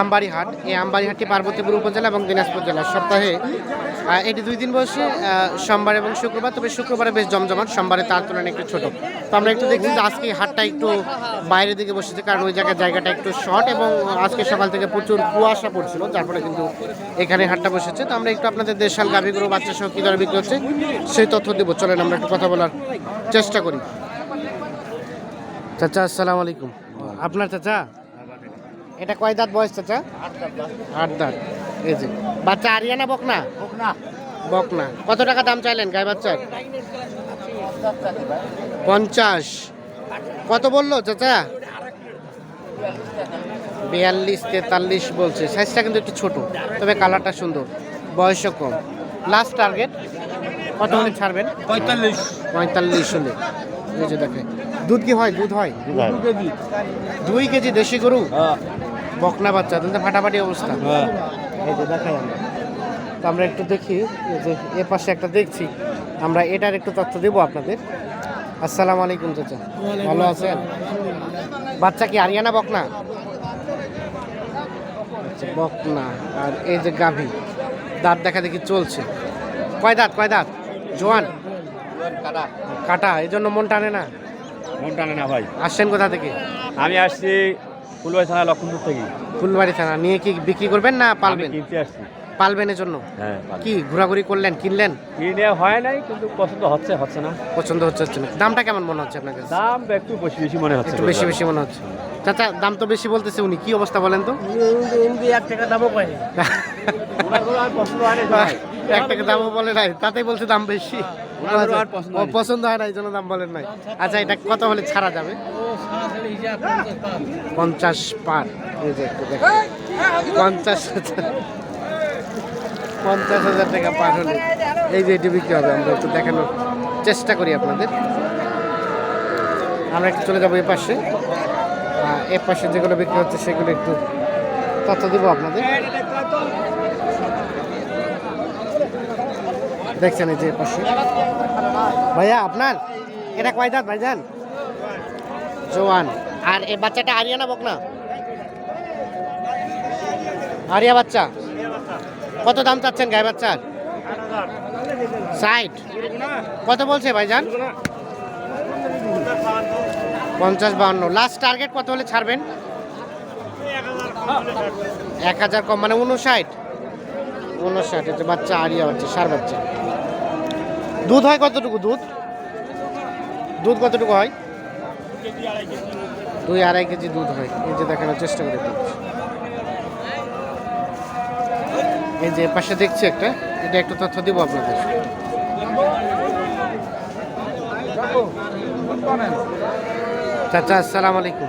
আমবাড়ি হাট এই আমবাড়ি হাটটি পার্বতীপুর উপজেলা এবং দিনাজপুর জেলা সপ্তাহে এটি দুই দিন বসে সোমবার এবং শুক্রবার। তবে শুক্রবারে বেশ জমজমাট সোমবারে তার তুলনায় একটু ছোট। তো আমরা একটু দেখছি যে আজকে হাটটা একটু বাইরের দিকে বসেছে কারণ ওই জায়গায় জায়গাটা একটু শর্ট এবং আজকে সকাল থেকে প্রচুর কুয়াশা পড়ছিল যার ফলে কিন্তু এখানে হাটটা বসেছে। তো আমরা একটু আপনাদের দেশাল গাভীগুলো বাচ্চা সহ কী দরে বিক্রি হচ্ছে সেই তথ্য দেবো। চলেন আমরা একটু কথা বলার চেষ্টা করি। চাচা আসসালামু আলাইকুম। আপনার চাচা? এটা কয় দাঁত বয়স চাচা? আট দাঁত এই যে বাচ্চা আরিয়ানা বকনা? বকনা। কত টাকা দাম চাইলেন গায়ে বাচ্চার? পঞ্চাশ। কত বলল চাচা? বিয়াল্লিশ তেতাল্লিশ বলছে। সাইজটা কিন্তু একটু ছোট তবে কালারটা সুন্দর। বয়সও কম। লাস্ট টার্গেট কত হলে ছাড়বেন? পঁয়তাল্লিশ। পঁয়তাল্লিশ হলে। এই যে দেখে দুধ কি হয়? দুধ হয়? দুই কেজি। দেশি গরু? বকনা বাচ্চা তাহলে তো ফাটাফাটি অবস্থা। হ্যাঁ। এই যে দেখাই আমরা। তো আমরা একটু দেখি এই যে এ পাশে একটা দেখছি। আমরা এটার একটু তথ্য দেবো আপনাদের। আসসালামু আলাইকুম চাচা। ভালো আছেন? বাচ্চা কি আরিয়ানা বকনা? আচ্ছা, বকনা। আর এই যে গাভী দাঁত দেখা দেখি চলছে। কয় দাঁত কয় দাঁত? জোয়ান? কাটা এই জন্য মন টানে না? মন টানে না ভাই। আসছেন কোথা থেকে? আমি আসছি ফুলবাড়ি থানা লক্ষণপুর থেকে। ফুলবাড়ি থানা। নিয়ে কি বিক্রি করবেন না পালবেন? কিনতে আসছি। পালবেন এর জন্য? হ্যাঁ কি ঘোরাঘুরি করলেন কিনলেন? কিনে হয় নাই কিন্তু পছন্দ হচ্ছে হচ্ছে না। পছন্দ হচ্ছে হচ্ছে না। দামটা কেমন মনে হচ্ছে আপনার কাছে? দাম একটু বেশি বেশি মনে হচ্ছে। একটু বেশি বেশি মনে হচ্ছে। চাচা দাম তো বেশি বলতেছে উনি। কি অবস্থা বলেন তো? এক টাকা দামও না। এক টাকা দামও বলে নাই। তাতেই বলছে দাম বেশি। পছন্দ হয় না এই জন্য দাম বলেন নাই। আচ্ছা এটা কত হলে ছাড়া যাবে? পঞ্চাশ পার। এই যে একটু দেখেন। পঞ্চাশ হাজার। পঞ্চাশ হাজার টাকা পার হলে এই যে এটি বিক্রি হবে আমরা একটু দেখানোর চেষ্টা করি আপনাদের। আমরা একটু চলে যাব এ পাশে। এ পাশে যেগুলো বিক্রি হচ্ছে সেগুলো একটু তথ্য দেবো আপনাদের। দেখছেন এই যে পাশে। ভাইয়া, আপনার? এটা কয় দাঁত ভাইজান? জোয়ান। আর এই বাচ্চাটা আরিয়ানা বক না আরিয়া বাচ্চা? কত দাম চাচ্ছেন গায়ে বাচ্চার? ষাট। কত বলছে ভাইজান? পঞ্চাশ বাউন্ন লাস্ট টার্গেট কত হলে ছাড়বেন? এক হাজার কম মানে উনষাট উনষাট এটা বাচ্চা, আরিয়া বাচ্চা, সার বাচ্চা। দুধ হয় কতটুকু দুধ? দুধ কতটুকু হয়? দুই আড়াই কেজি দুধ হয়। এই যে দেখানোর চেষ্টা করে এই যে পাশে দেখছি একটা এটা একটু তথ্য দিব আপনাদের। চাচা আসসালামু আলাইকুম।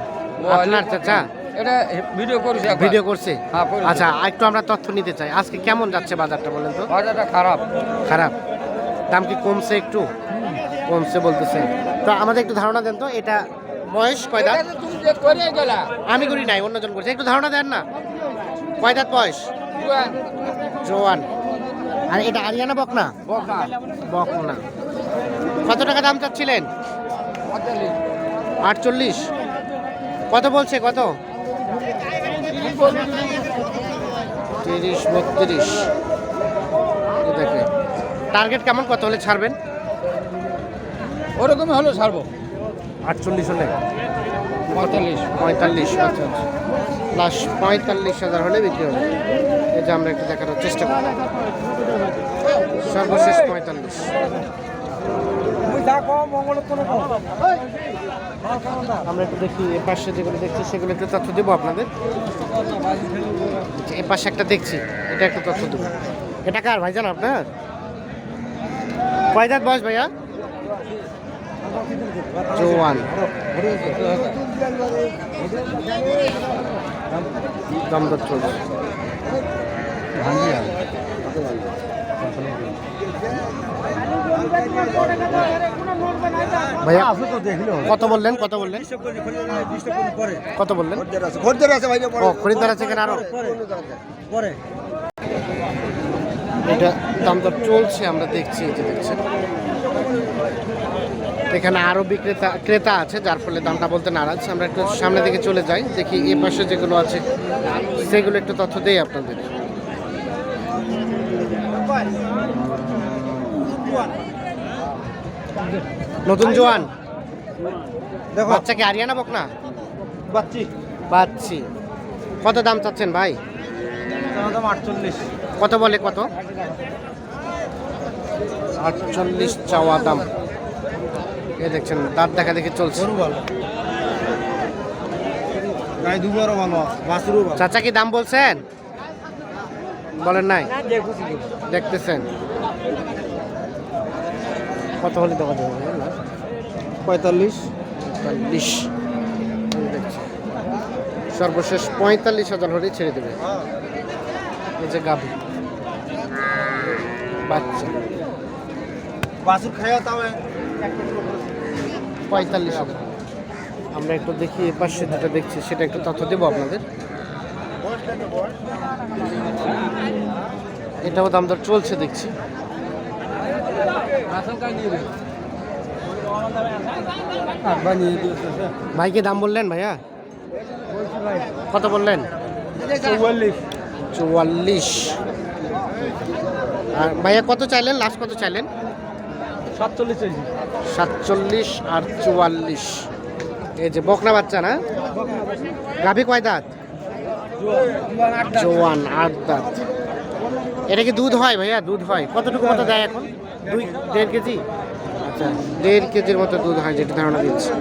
আপনার চাচা? এটা ভিডিও করছে ভিডিও করছে? হ্যাঁ, আচ্ছা একটু আমরা তথ্য নিতে চাই। আজকে কেমন যাচ্ছে বাজারটা বলেন তো? বাজারটা খারাপ। খারাপ। দাম কি কমছে একটু? কমছে বলতেছে। তো আমাদের একটু ধারণা দেন তো এটা বয়স কয় দাঁত? এটা তুমি যে করে গেলা আমি করি নাই অন্যজন করছে। একটু ধারণা দেন না। কয় দাঁত বয়স জোয়ান। আর এটা আরিয়ানা বকনা? বকা, বকনা। কত টাকা দাম চাচ্ছিলেন। আটচল্লিশ। কত বলছে কত? তিরিশ বত্রিশ। টার্গেট কেমন? কত হলে ছাড়বেন? ওরকমই হলো ছাড়বো। আটচল্লিশ হলে? পঁয়তাল্লিশ। পঁয়তাল্লিশ আচ্ছা আচ্ছা। প্লাস পঁয়তাল্লিশ হাজার হলে বিক্রি হবে। এই যে আমরা একটু দেখানোর চেষ্টা করি সর্বশেষ পঁয়তাল্লিশ। আমরা একটু দেখি এ পাশে যেগুলো দেখছি সেগুলো একটু তথ্য দেবো আপনাদের। এ পাশে একটা দেখছি এটা একটু তথ্য দেবো। এটা কার ভাইজান আপনার? কয় দাঁত বয়স ভাইয়া। জোয়ান দামদর চলছে ভাইয়া কত বললেন কত বললেন? কত বললেন? খদ্দের আছে খরিদ্দার আছে এখানে আরও। পরে। এটা দাম দর চলছে আমরা দেখছি এই যে দেখছেন। এখানে আরও বিক্রেতা ক্রেতা আছে যার ফলে দামটা বলতে নারাজ। আমরা একটু সামনে দিকে চলে যাই দেখি এ পাশে যেগুলো আছে সেগুলো একটু তথ্য দেই আপনাদের। নতুন জোয়ান। দেখো। বাচ্চা কি আরিয়ানা বক না বাচ্চি। পাচ্ছি কত দাম চাচ্ছেন ভাই? আটচল্লিশ। কত বলে কত? আটচল্লিশ চাওয়া দাম। এ দেখছেন দাঁত দেখা দেখে চলছে। চাচা কি দাম বলছেন? বলেন নাই? দেখতেছেন। কত হলে দেখা যাবে? পঁয়তাল্লিশ। পঁয়তাল্লিশ। সর্বশেষ পঁয়তাল্লিশ হাজার হলেই ছেড়ে দেবে। এই যে গাভী। বাচ্চা। বাছুর খাইয়া তাও পঁয়তাল্লিশ হাজার আমরা একটু দেখি এ পাশে যেটা দেখছি সেটা একটু তথ্য দেবো আপনাদের। এটাও দাম দর চলছে দেখছি। ভাইকে দাম বললেন ভাইয়া? কত বললেন? চৌয়াল্লিশ। চুয়াল্লিশ। আর ভাইয়া কত চাইলেন? লাস্ট কত চাইলেন? সাতচল্লিশ সাতচল্লিশ আর চুয়াল্লিশ। এই যে বকনা বাচ্চা না? গাভী কয় দাঁত? জোয়ান আট দাঁত। এটা কি দুধ হয় ভাইয়া? দুধ হয়। কতটুকু মতো দেয় এখন? দুই দেড় কেজি? আচ্ছা দেড় কেজির মতো দুধ হয় যেটা ধারণা দিচ্ছি।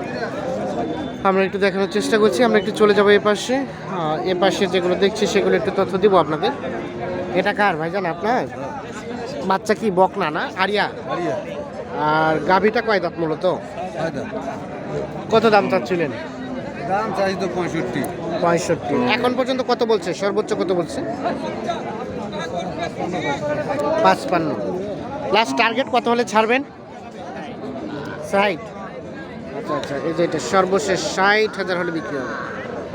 আমরা একটু দেখানোর চেষ্টা করছি। আমরা একটু চলে যাব এ পাশে। এ পাশে যেগুলো দেখছি সেগুলো একটু তথ্য দিব আপনাদের। এটা কার ভাইজান আপনার? বাচ্চা কি বকনা না? আরিয়া। আর গাভীটা কয় দাঁত মূলত? কত দাম চাচ্ছিলেন? দাম চাই তো পঁয়ষট্টি। পঁয়ষট্টি। এখন পর্যন্ত কত বলছে? সর্বোচ্চ কত বলছে? পাঁচপান্ন। লাস্ট টার্গেট কত হলে ছাড়বেন? ষাট। আচ্ছা আচ্ছা এই যে এটা সর্বশেষ ষাট হাজার হলে বিক্রি হবে।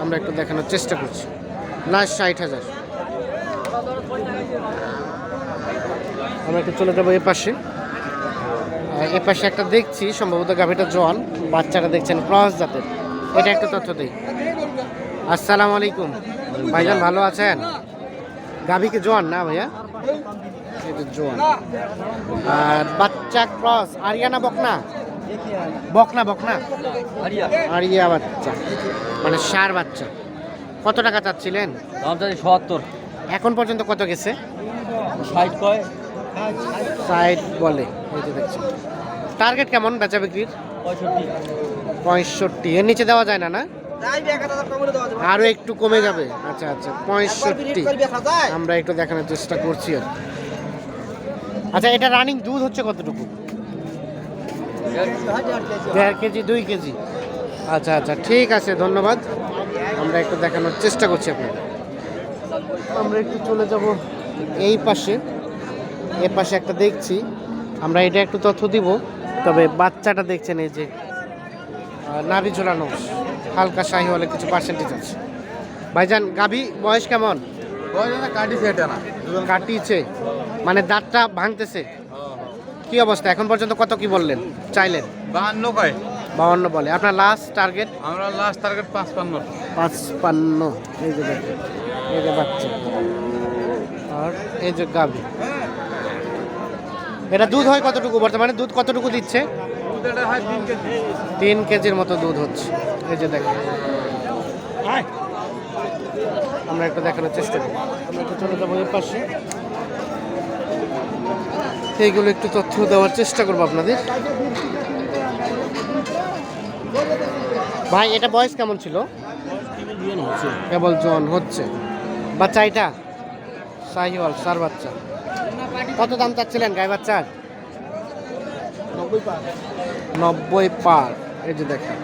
আমরা একটু দেখানোর চেষ্টা করছি। লাস্ট ষাট হাজার। আমরা একটু চলে যাব এ পাশে। এ পাশে একটা দেখছি সম্ভবত গাভীটা জন বাচ্চাটা দেখছেন ক্রস জাতের। এটা একটা তথ্য দিই। আসসালামু আলাইকুম। ভাইজান ভালো আছেন? গাভী কি জোয়ান না ভাইয়া? এটা জোয়ান। আর বাচ্চা ক্রস আরিয়ানা বকনা? বকনা বকনা? আরিয়া বাচ্চা। মানে সার বাচ্চা। কত টাকা চাচ্ছিলেন? সত্তর। এখন পর্যন্ত কত গেছে? ষাট কয়। সাইড বলে। টার্গেট কেমন বেচা বিক্রির? পঁয়ষট্টি। এর নিচে দেওয়া যায় না না? আরও একটু কমে যাবে। আচ্ছা আচ্ছা পঁয়ষট্টি। আমরা একটু দেখানোর চেষ্টা করছি আর আচ্ছা এটা রানিং দুধ হচ্ছে কতটুকু? দেড় কেজি, দুই কেজি। আচ্ছা আচ্ছা ঠিক আছে, ধন্যবাদ। আমরা একটু দেখানোর চেষ্টা করছি আপনাদের আমরা একটু চলে যাব এই পাশে। এ পাশে একটা দেখছি। আমরা এটা একটু তথ্য দিব তবে বাচ্চাটা দেখছেন এই যে নাভি ঝোলানো হালকা শাহি হলে কিছু পার্সেন্টেজ আছে। ভাইজান গাভী বয়স কেমন? কাটিছে এটা না। কাটিয়েছে মানে দাঁতটা ভাঙতেছে। কি অবস্থা? এখন পর্যন্ত কত কি বললেন? চাইলেন? বাহান্ন কয়? বাউন্ন বলে। আপনার লাস্ট টার্গেট আমরা লাস্ট টার্গেট পাঁচপান্ন। পাঁচপান্ন। এই যে এই যে বাচ্চা। আর এই যে গাভী। এটা দুধ হয় কতটুকু বর্তমানে? দুধ কতটুকু দিচ্ছে? তিন কেজির মতো দুধ হচ্ছে। এই যে দেখেন। আমরা একটু দেখানোর চেষ্টা করি। আমরা একটু চলে যাব এর পাশে। এইগুলো একটু তথ্য দেওয়ার চেষ্টা করব আপনাদের। ভাই এটা বয়স কেমন ছিল? কেবল জন হচ্ছে। বাচ্চা এটা? সাহিওয়াল সার বাচ্চা। কত দাম চাচ্ছিলেন গায়ে বাচ্চার? নব্বই পার। এই যে দেখেন।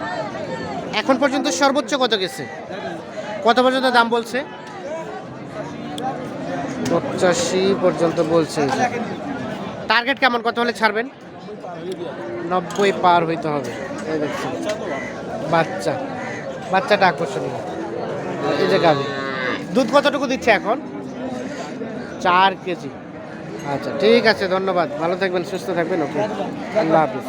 এখন পর্যন্ত সর্বোচ্চ কত গেছে? কত পর্যন্ত দাম বলছে? পঁচাশি পর্যন্ত বলছে। টার্গেট কেমন? কত হলে ছাড়বেন? নব্বই পার হইতে হবে। এই দেখছেন। বাচ্চা। বাচ্চাটা আকর্ষণীয়। এই যে গাভী। দুধ কতটুকু দিচ্ছে এখন? চার কেজি। আচ্ছা ঠিক আছে ধন্যবাদ। ভালো থাকবেন সুস্থ থাকবেন ওকে। আল্লাহ হাফিজ।